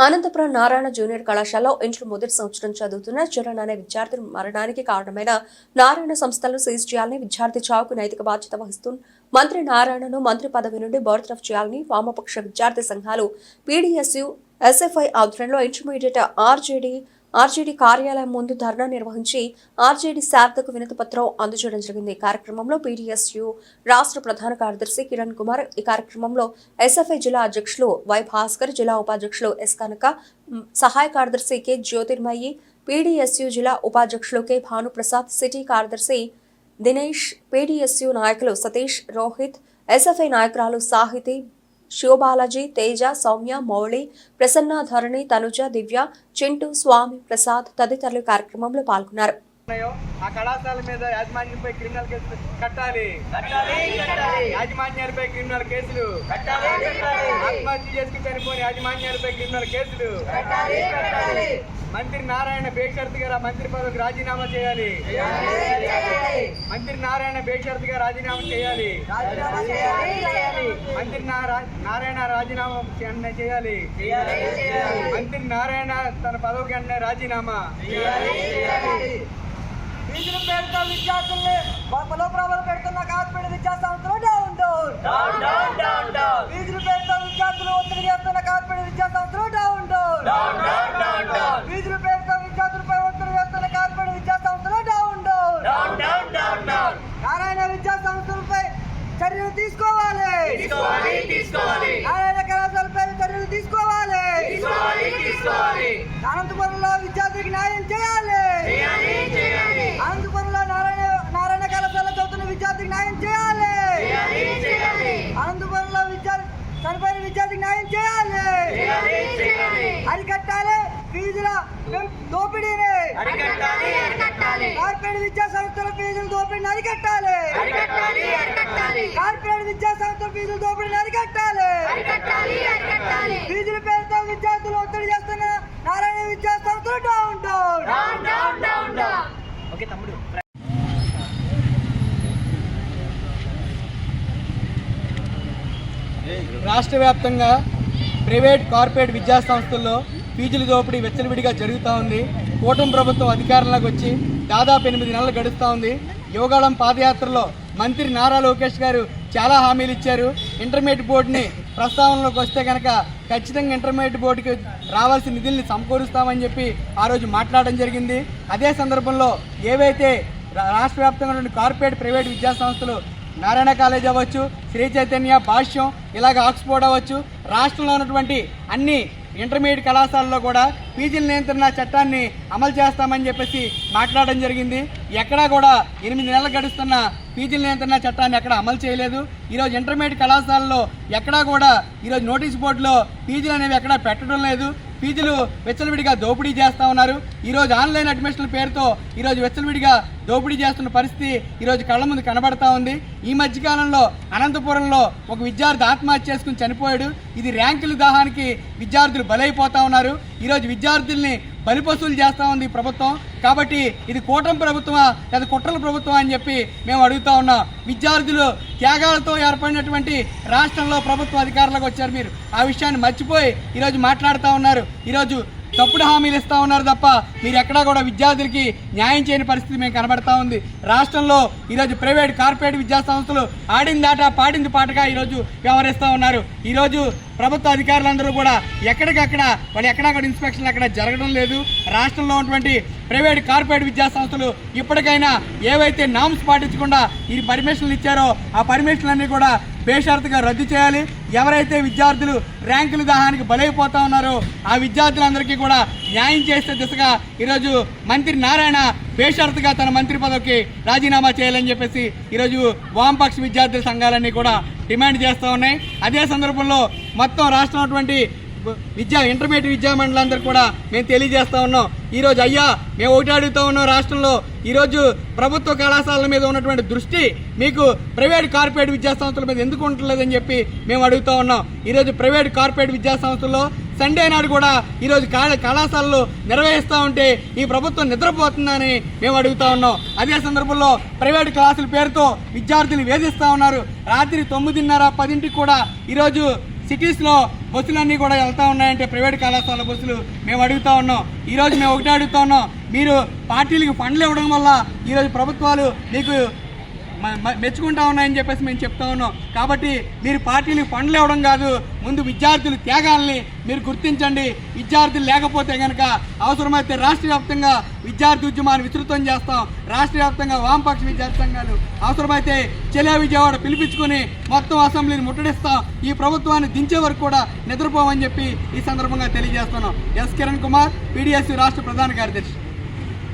Anantapuram Narayana junior కళాశాలలో inter మొదటి సంవత్సరం చదువుతున్న చరణ్ అనే విద్యార్థి మరణానికి కారణమైన నారాయణ సంస్థలను సీజ్ చేయాలని విద్యార్థి చావుకు నైతిక బాధ్యత వహిస్తూ మంత్రి నారాయణను మంత్రి పదవి నుండి బర్తరఫ్ చేయాలని వామపక్ష విద్యార్థి సంఘాలు పీడీఎస్యు ఎస్ఎఫ్ఐ ఆధ్వర్యంలో ఇంటర్మీడియట్ ఆర్జేడీ ఆర్జేడీ కార్యాలయం ముందు ధర్నా నిర్వహించి ఆర్జేడీ శారదకు వినతి పత్రం అందజేయడం జరిగింది. కార్యక్రమంలో పీడీఎస్యు రాష్ట్ర ప్రధాన కార్యదర్శి కిరణ్ కుమార్ ఈ కార్యక్రమంలో ఎస్ఎఫ్ఐ జిల్లా అధ్యక్షులు వై భాస్కర్ జిల్లా ఉపాధ్యక్షులు ఎస్ కనక సహాయ కార్యదర్శి కె జ్యోతిర్మయి పీడీఎస్యు జిల్లా ఉపాధ్యక్షులు కె భానుప్రసాద్ సిటీ కార్యదర్శి దినేష్ పీడీఎస్యు నాయకులు సతీష్ రోహిత్ ఎస్ఎఫ్ఐ నాయకురాలు సాహితి శివబాలాజీ తేజ సౌమ్య మౌళి ప్రసన్న ధరణి తనుజ దివ్య చింటూ స్వామి ప్రసాద్ తదితరులు కార్యక్రమంలో పాల్గొన్నారు. ఉన్నాయో ఆ కళాశాల మీద యాజమాన్యంపై క్రిమినల్ కేసులు కట్టాలి. యాజమాన్యాలపై క్రిమినల్ కేసులు. ఆత్మహత్య చేసుకుని చనిపోయిన యాజమాన్యాలపై క్రిమినల్ కేసులు. మంత్రి నారాయణ బేషరత్ గారు మంత్రి పదవికి రాజీనామా చేయాలి. మంత్రి నారాయణ బేషరత్ గారు రాజీనామా చేయాలి. మంత్రి నారా- నారాయణ రాజీనామా చేయాలి. మంత్రి నారాయణ తన పదవికి వెంటనే రాజీనామా. ఫీజుల పేరుతో విద్యార్థుల్ని బలోప్రభలు పెడుతున్న కార్పొరేట్ విద్యా సంస్థలు డౌన్ డౌన్ ఫీజుల పేరుతో విద్యార్థులు ఒత్తిడి చేస్తున్న కార్పొరేట్ విద్యా సంస్థలు డౌన్ డౌన్ ఫీజుల పేరుతో విద్యార్థులపై ఒత్తిడి చేస్తున్న కార్పొరేట్ విద్యా సంస్థలు డౌన్ డౌన్ నారాయణ విద్యా సంస్థలపై చర్యలు తీసుకోవాలి. నారాయణ కళాశాలపై చర్యలు తీసుకోవాలి. అనంతపురంలో విద్యార్థికి న్యాయం చేయాలి అనంతపురంలో నారాయణ నారాయణ కళాశాల చదువుతున్న విద్యార్థికి న్యాయం చేయాలి. అనంతపురంలో విద్యార్థి చనిపోయిన విద్యార్థికి న్యాయం చేయాలి. అరికట్టాలి ఫీజుల దోపిడీని. కార్పొరేట్ విద్యా సంస్థల ఫీజుల దోపిడీని అరికట్టాలి. కార్పొరేట్ విద్యా సంస్థల ఫీజుల దోపిడీని అరికట్టాలి. ఫీజుల పేరుతో విద్యార్థులు ఒత్తిడి చేస్తున్న నారాయణ విద్యా సంస్థలు డౌన్ డౌన్ ఓకే తమ్ముడు. రాష్ట్ర వ్యాప్తంగా ప్రైవేట్ కార్పొరేట్ విద్యా సంస్థల్లో ఫీజుల దోపిడీ వెచ్చలవిడిగా జరుగుతూ ఉంది. కూటమి ప్రభుత్వం అధికారంలోకి వచ్చి దాదాపు ఎనిమిది నెలలు గడుస్తూ ఉంది. యోగాళం పాదయాత్రలో మంత్రి నారా లోకేష్ గారు చాలా హామీలు ఇచ్చారు. ఇంటర్మీడియట్ బోర్డుని ప్రస్తావనలోకి వస్తే కనుక ఖచ్చితంగా ఇంటర్మీడియట్ బోర్డుకి రావాల్సిన నిధుల్ని సమకూరుస్తామని చెప్పి ఆ రోజు మాట్లాడడం జరిగింది. అదే సందర్భంలో ఏవైతే రాష్ట్ర వ్యాప్తంగా ఉన్న కార్పొరేట్ ప్రైవేట్ విద్యా సంస్థలు నారాయణ కాలేజ్ అవ్వచ్చు శ్రీ చైతన్య భాష్యం ఇలాగ ఆక్స్ఫోర్డ్ అవ్వచ్చు. రాష్ట్రంలో ఉన్నటువంటి అన్ని ఇంటర్మీడియట్ కళాశాలలో కూడా పీజీల నియంత్రణ చట్టాన్ని అమలు చేస్తామని చెప్పేసి మాట్లాడడం జరిగింది. ఎక్కడా కూడా ఎనిమిది నెలలు గడుస్తున్న పీజీల నియంత్రణ చట్టాన్ని ఎక్కడ అమలు చేయలేదు. ఈరోజు ఇంటర్మీడియట్ కళాశాలలో ఎక్కడా కూడా ఈరోజు నోటీస్ బోర్డులో పీజీలు అనేవి ఎక్కడా పెట్టడం లేదు. ఫీజులు వెచ్చలవిడిగా దోపిడీ చేస్తూ ఉన్నారు. ఈరోజు ఆన్లైన్ అడ్మిషన్ల పేరుతో ఈరోజు వెచ్చలవిడిగా దోపిడీ చేస్తున్న పరిస్థితి ఈరోజు కళ్ళ ముందు కనబడతా ఉంది. ఈ మధ్యకాలంలో అనంతపురంలో ఒక విద్యార్థి ఆత్మహత్య చేసుకుని చనిపోయాడు. ఇది ర్యాంకుల దాహానికి విద్యార్థులు బలైపోతా ఉన్నారు. ఈరోజు విద్యార్థుల్ని బలిపశువులు చేస్తూ ఉంది ప్రభుత్వం. కాబట్టి ఇది కూటమి ప్రభుత్వమా లేదా కుట్రల ప్రభుత్వం అని చెప్పి మేము అడుగుతా ఉన్నాం. విద్యార్థులు త్యాగాలతో ఏర్పడినటువంటి రాష్ట్రంలో ప్రభుత్వ అధికారులకు వచ్చారు మీరు. ఆ విషయాన్ని మర్చిపోయి ఈరోజు మాట్లాడుతూ ఉన్నారు. ఈరోజు తప్పుడు హామీలు ఇస్తూ ఉన్నారు తప్ప మీరు ఎక్కడా కూడా విద్యార్థులకి న్యాయం చేయని పరిస్థితి మేము కనబడతా ఉంది. రాష్ట్రంలో ఈరోజు ప్రైవేట్ కార్పొరేట్ విద్యా సంస్థలు ఆడింది దాట పాడింది పాటగా ఈరోజు వ్యవహరిస్తూ ఉన్నారు. ఈరోజు ప్రభుత్వ అధికారులందరూ కూడా ఎక్కడికక్కడ వాళ్ళు ఎక్కడక్కడ ఇన్స్పెక్షన్లు అక్కడ జరగడం లేదు. రాష్ట్రంలో ఉన్నటువంటి ప్రైవేట్ కార్పొరేట్ విద్యా సంస్థలు ఇప్పటికైనా ఏవైతే నామ్స్ పాటించకుండా ఈ పర్మిషన్లు ఇచ్చారో ఆ పర్మిషన్లన్నీ కూడా బేషరతుగా రద్దు చేయాలి. ఎవరైతే విద్యార్థులు ర్యాంకుల దాహానికి బలైపోతా ఉన్నారో ఆ విద్యార్థులందరికీ కూడా న్యాయం చేసే దిశగా ఈరోజు మంత్రి నారాయణ బేషరతుగా తన మంత్రి పదవికి రాజీనామా చేయాలని చెప్పేసి ఈరోజు వామపక్ష విద్యార్థుల సంఘాలన్నీ కూడా డిమాండ్ చేస్తూ ఉన్నాయి. అదే సందర్భంలో మొత్తం రాష్ట్రం విద్యా ఇంటర్మీడియట్ విద్యా మండలందరూ కూడా మేము తెలియజేస్తా ఉన్నాం. ఈరోజు అయ్యా మేము ఒకటి అడుగుతూ ఉన్నాం రాష్ట్రంలో. ఈరోజు ప్రభుత్వ కళాశాలల మీద ఉన్నటువంటి దృష్టి మీకు ప్రైవేట్ కార్పొరేట్ విద్యా సంస్థల మీద ఎందుకు ఉండలేదని చెప్పి మేము అడుగుతా ఉన్నాం. ఈరోజు ప్రైవేట్ కార్పొరేట్ విద్యా సంస్థల్లో సండే నాడు కూడా ఈరోజు కళా కళాశాలలు నిర్వహిస్తూ ఉంటే ఈ ప్రభుత్వం నిద్రపోతుందని మేము అడుగుతా ఉన్నాం. అదే సందర్భంలో ప్రైవేట్ క్లాసుల పేరుతో విద్యార్థులు వేధిస్తూ ఉన్నారు. రాత్రి తొమ్మిదిన్నర పదింటికి కూడా ఈరోజు సిటీస్లో బస్సులన్నీ కూడా వెళ్తా ఉన్నాయంటే ప్రైవేట్ కళాశాల బస్సులు మేము అడుగుతా ఉన్నాం. ఈరోజు మేము ఒకటే అడుగుతా ఉన్నాం. మీరు పార్టీలకు ఫండ్లు ఇవ్వడం వల్ల ఈరోజు ప్రభుత్వాలు మీకు మెచ్చుకుంటా ఉన్నాయని చెప్పేసి మేము చెప్తా ఉన్నాం. కాబట్టి మీరు పార్టీలు ఫండ్లు ఇవ్వడం కాదు ముందు విద్యార్థులు త్యాగాల్ని మీరు గుర్తించండి. విద్యార్థులు లేకపోతే కనుక అవసరమైతే రాష్ట్ర వ్యాప్తంగా విద్యార్థి ఉద్యమాన్ని విస్తృతం చేస్తాం. రాష్ట్ర వ్యాప్తంగా వామపక్ష విద్యార్థి సంఘాలు అవసరమైతే చెలే విజయవాడ పిలిపించుకుని మొత్తం అసెంబ్లీని ముట్టడిస్తాం. ఈ ప్రభుత్వాన్ని దించే వరకు కూడా నిద్రపోమని చెప్పి ఈ సందర్భంగా తెలియజేస్తున్నాం. ఎస్ కిరణ్ కుమార్ పీడిఎస్ రాష్ట్ర ప్రధాన కార్యదర్శి.